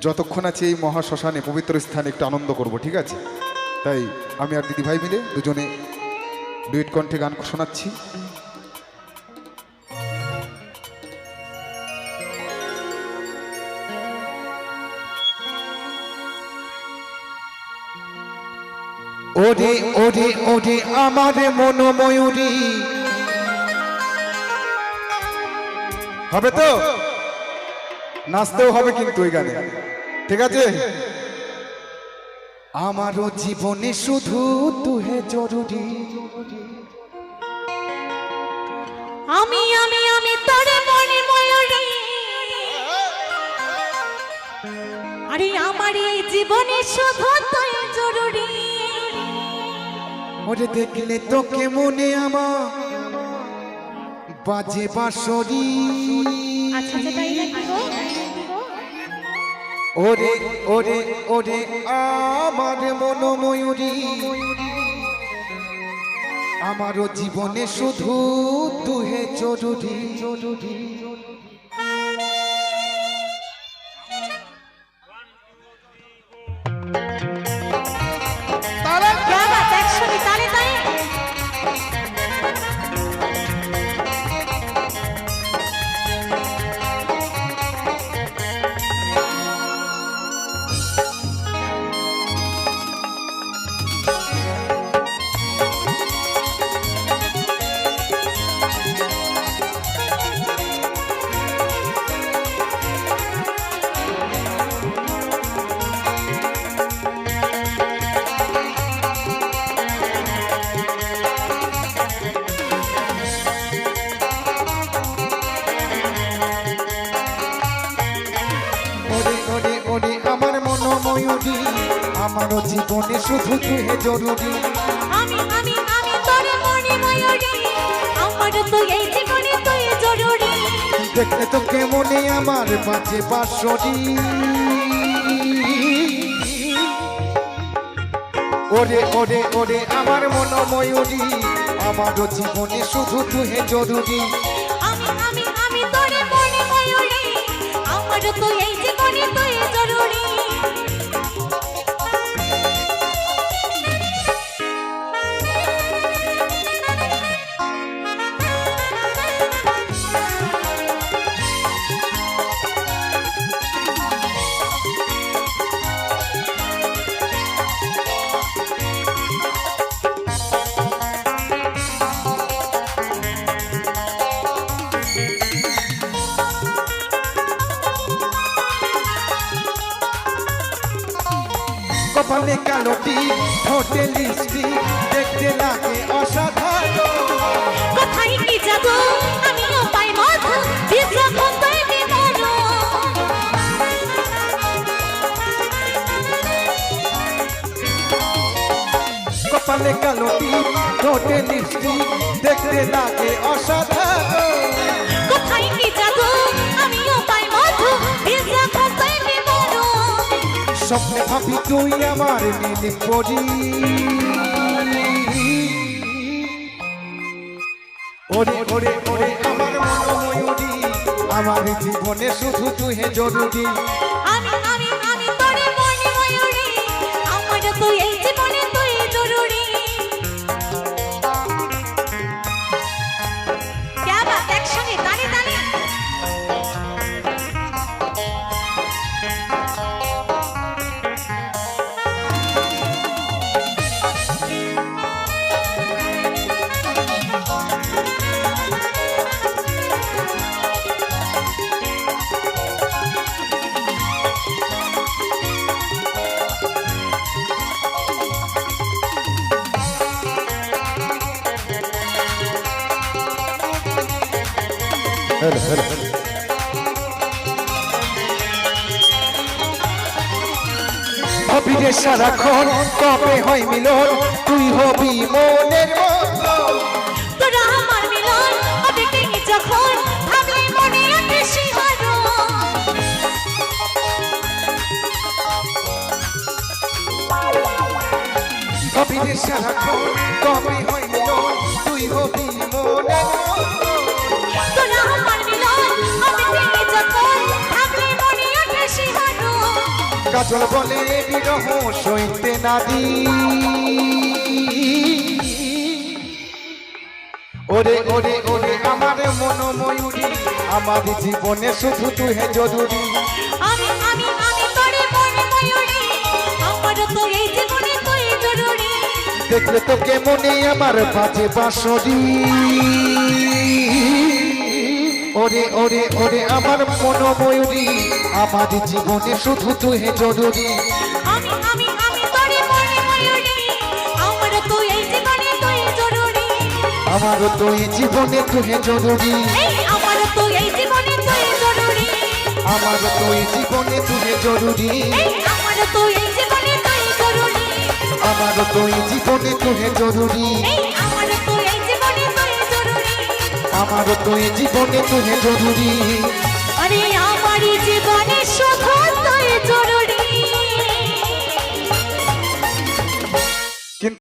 যতক্ষণ আছে এই মহাশ্মশানে, পবিত্র স্থানে একটু আনন্দ করব, ঠিক আছে? তাই আমি আর দিদি ভাই মিলে দুজনে ডুয়েট কণ্ঠে গান শোনাচ্ছি। ওরে ওরে ওরে, আমার মনোময়ূরী। হবে তো? নাচতেও হবে কিন্তু ওই গানে। ঠিক আছে? আমারও জীবনে শুধু তুহে জরুরি। আমি আমি আমি তোরে মনে ময়ূরী। আরে আমার এই জীবনে শুধু তুই জরুরি। ওরে দেখলে তোকে মনে আমার বাজে বাঁশরি। আচ্ছা আচ্ছা তাই নাকি গো? ওরে ওরে ওরে আমার মনোময়ূরী। আমারও জীবনে শুধু তুহে জরুরি জরুরি। আমারও জীবনে শুধু তুহে জরুরি। আমি আমি আমি তোরে মনে ময়ূরী। আমার তো এই জীবনে তুই জরুরি। দেখলে তোকে মনে আমার বাজে বাঁশরি। ওরে ওরে ওরে আমার মনোময়ূরী আমারও জীবনে শুধু তুহে জরুরি। আমি আমি আমি তোরে মনে ময়ূরী। আমার তো এই কপালে কালোটি ঠোঁটে লিস্টি দেখতে লাগে অসাধারণ। কোথায় কি যাব আমিও পাই কোথায় বিমর কপালে কালোটি ঠোঁটে লিস্টি দেখতে লাগে অসাধারণ। স্বপ্নে ভাবি তুই আমার নীল পরি। ওরে ওরে ওরে, আমার মনোময়ূরী আমার জীবনে শুধু তুই জরুরি। হবি রে সারাক্ষণ কবে হয় মিলন তুই হবি মনের মনে সারাক্ষণ কবে হয় মিলন তুই হবি মনের কাজল বলে বিরহ সইতে না দি। ওরে ওরে ওরে আমার মন ময়ূরী আমার জীবনে শুধু তুই হে জরুরি। আমি আমি আমি তোরে মনে ময়ূরী আমার তো এই জীবনে তুই জরুরি। দেখলে তোকে মনে আমার বাজে বাঁশরি। ওরে ওরে ওরে আমার মন ময়ূরী আমার জীবনে শুধু তুই জরুরি। আমি আমি আমি তোরে মনে ময়ূরী। আমার তো এই জীবনে তুই জরুরি। আমার জীবনে তুই জরুরি। এই আমার তো এই জীবনে তুই জরুরি। আমার জীবনে তুই জরুরি। এই আমার তো এই জীবনে তুই জরুরি। আমার তো জীবনে তুই জরুরি। এই আমার তো এই জীবনে তুই জরুরি। আমার তো জীবনে তুই জরুরি। আরে আমার জীবনে সুখ তাই জরুরি